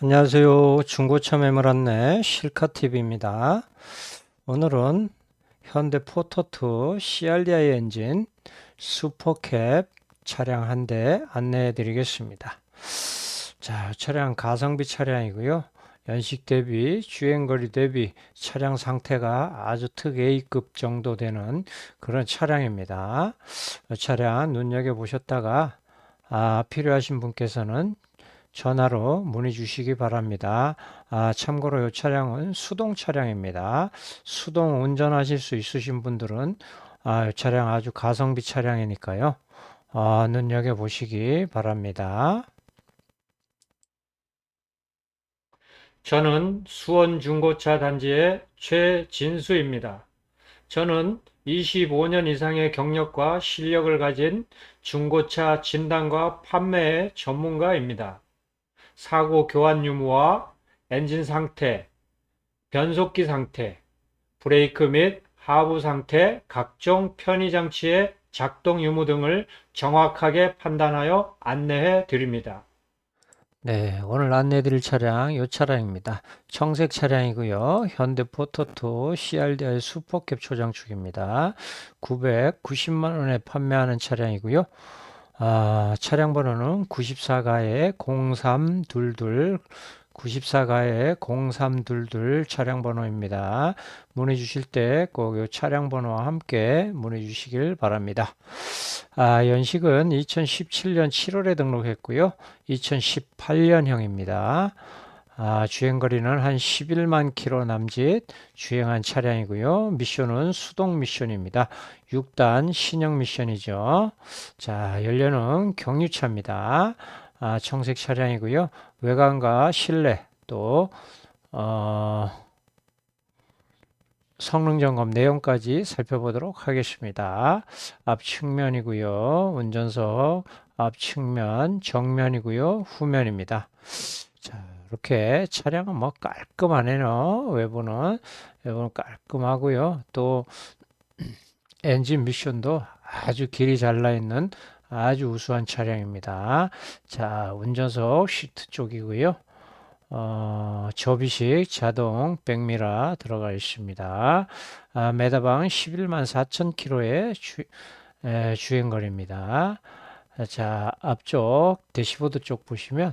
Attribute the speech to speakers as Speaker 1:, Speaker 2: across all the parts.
Speaker 1: 안녕하세요. 중고차 매물 안내 실카TV입니다. 오늘은 현대 포토2 CRDI 엔진 슈퍼캡 차량 한 대 안내해 드리겠습니다. 자, 차량 가성비 차량이고요. 연식 대비, 주행거리 대비 차량 상태가 아주 특 A급 정도 되는 그런 차량입니다. 이 차량 눈여겨보셨다가 아, 필요하신 분께서는 전화로 문의 주시기 바랍니다. 아, 참고로 이 차량은 수동 차량입니다. 수동 운전하실 수 있으신 분들은 아, 이 차량 아주 가성비 차량이니까요. 아, 눈여겨 보시기 바랍니다. 저는 수원 중고차 단지의 최진수입니다. 저는 25년 이상의 경력과 실력을 가진 중고차 진단과 판매의 전문가입니다. 사고 교환 유무와 엔진 상태, 변속기 상태, 브레이크 및 하부 상태, 각종 편의 장치의 작동 유무 등을 정확하게 판단하여 안내해 드립니다. 네, 오늘 안내해 드릴 차량 이 차량입니다. 청색 차량이고요. 현대 포토2 CRDI 슈퍼캡 초장축입니다. 990만 원에 판매하는 차량이고요. 아, 차량 번호는 94가에 0322 94가에 0322 차량 번호입니다. 문의 주실 때꼭이 차량 번호와 함께 문의 주시길 바랍니다. 아, 연식은 2017년 7월에 등록했고요. 2018년형입니다. 아, 주행거리는 한 11만 킬로 남짓 주행한 차량이고요. 미션은 수동 미션입니다. 6단 신형 미션이죠. 자, 연료는 경유차입니다. 아, 청색 차량이고요. 외관과 실내 또 어, 성능 점검 내용까지 살펴보도록 하겠습니다. 앞 측면이고요. 운전석 앞 측면 정면이고요. 후면입니다. 자, 이렇게 차량은 뭐 깔끔하네요. 외부는 외부는 깔끔하고요. 또 엔진 미션도 아주 길이 잘나 있는 아주 우수한 차량입니다. 자, 운전석 시트 쪽이고요. 어, 접이식 자동 백미라 들어가 있습니다. 아, 메다방 11만 4천 킬로의 주, 에, 주행거리입니다. 자, 앞쪽 대시보드 쪽 보시면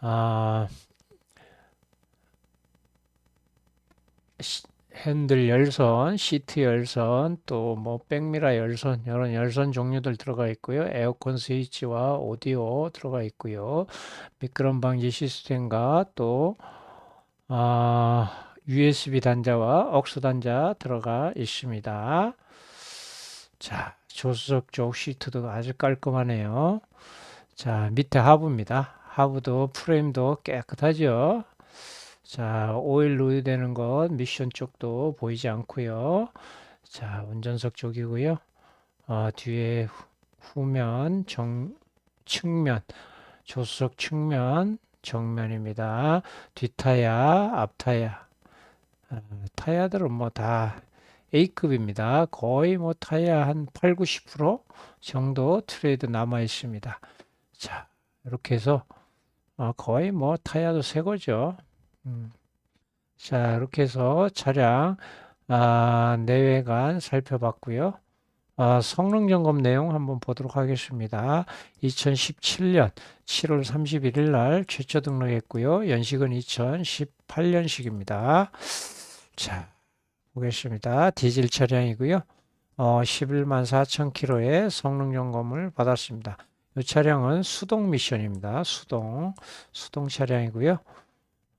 Speaker 1: 아, 시- 핸들 열선, 시트 열선, 또 뭐 백미러 열선, 이런 열선 종류들 들어가 있고요. 에어컨 스위치와 오디오 들어가 있고요. 미끄럼 방지 시스템과 또 아, USB 단자와 억수 단자 들어가 있습니다. 자, 조수석 쪽 시트도 아주 깔끔하네요. 자, 밑에 하부입니다. 하부도 프레임도 깨끗하죠. 자, 오일 누유되는 것 미션 쪽도 보이지 않고요. 자, 운전석 쪽이고요. 어, 뒤에 후- 후면 정 측면 조수석 측면 정면입니다. 뒷타야, 앞타야. 어, 타야들은 뭐 다 A급입니다. 거의 뭐 타야 한 8, 90% 정도 트레이드 남아 있습니다. 자, 이렇게 해서 어, 거의 뭐 타야도 새 거죠. 음. 자, 이렇게 해서 차량 아, 내외관 살펴봤고요. 아, 성능 점검 내용 한번 보도록 하겠습니다. 2017년 7월 31일 날 최초 등록했고요. 연식은 2018년식입니다. 자, 보겠습니다. 디젤 차량이고요. 어, 11만 4천 킬로의 성능 점검을 받았습니다. 이 차량은 수동 미션입니다. 수동, 수동 차량이고요.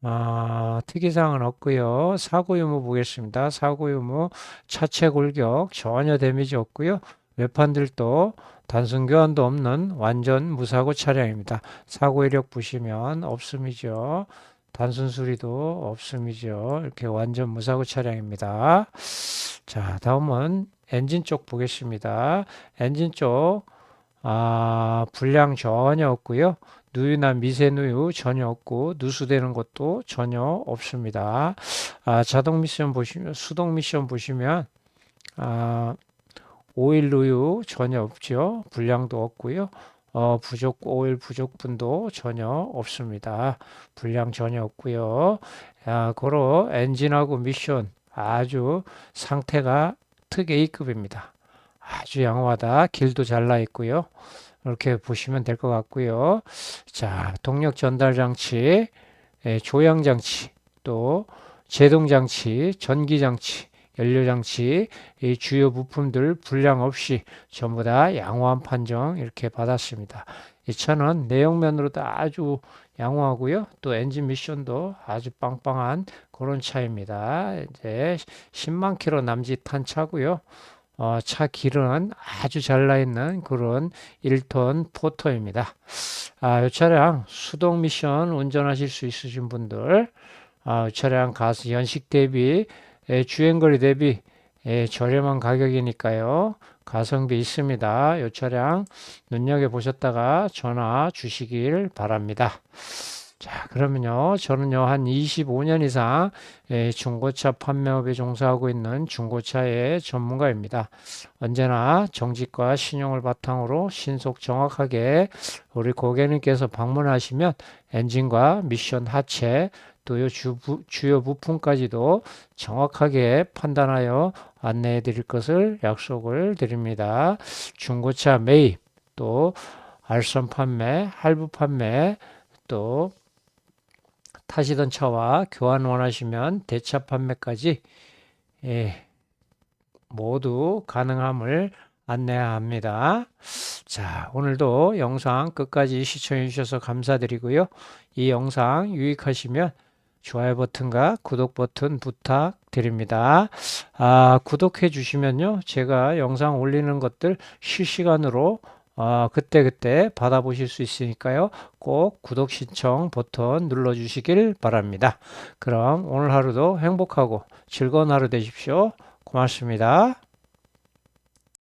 Speaker 1: 아, 특이사항은 없고요. 사고 유무 보겠습니다. 사고 유무 차체 골격 전혀 데미지 없고요. 외판들도 단순 교환도 없는 완전 무사고 차량입니다. 사고 이력 보시면 없음이죠. 단순 수리도 없음이죠. 이렇게 완전 무사고 차량입니다. 자, 다음은 엔진 쪽 보겠습니다. 엔진 쪽 아, 불량 전혀 없고요. 누유나 미세누유 전혀 없고 누수되는 것도 전혀 없습니다. 아, 자동 미션 보시면 수동 미션 보시면 아, 오일 누유 전혀 없죠. 불량도 없고요. 어, 부족, 오일 부족분도 전혀 없습니다. 불량 전혀 없고요. 아, 고로 엔진하고 미션 아주 상태가 특 A급입니다. 아주 양호하다. 길도 잘 나 있고요. 이렇게 보시면 될 것 같고요. 자, 동력 전달 장치, 예, 조향 장치, 또 제동 장치, 전기 장치, 연료 장치, 이 주요 부품들 불량 없이 전부 다 양호한 판정 이렇게 받았습니다. 이 차는 내용면으로도 아주 양호하고요. 또 엔진 미션도 아주 빵빵한 그런 차입니다. 이제 10만 킬로 남짓한 차고요. 어, 차 길은 아주 잘나 있는 그런 1톤 포터입니다. 아, 이 차량 수동 미션 운전하실 수 있으신 분들, 아, 이 차량 가스 연식 대비, 에, 주행거리 대비 에, 저렴한 가격이니까요. 가성비 있습니다. 이 차량 눈여겨 보셨다가 전화 주시길 바랍니다. 자, 그러면요. 저는요, 한 25년 이상 예, 중고차 판매업에 종사하고 있는 중고차의 전문가입니다. 언제나 정직과 신용을 바탕으로 신속 정확하게 우리 고객님께서 방문하시면 엔진과 미션 하체 또 주, 주요 부품까지도 정확하게 판단하여 안내해 드릴 것을 약속을 드립니다. 중고차 매입 또 알선 판매, 할부 판매 또 타시던 차와 교환 원하시면 대차 판매까지 예, 모두 가능함을 안내합니다. 자, 오늘도 영상 끝까지 시청해 주셔서 감사드리고요. 이 영상 유익하시면 좋아요 버튼과 구독 버튼 부탁드립니다. 아, 구독해 주시면요. 제가 영상 올리는 것들 실시간으로 아, 그때그때 받아보실 수 있으니까요. 꼭 구독 신청 버튼 눌러주시길 바랍니다. 그럼 오늘 하루도 행복하고 즐거운 하루 되십시오. 고맙습니다.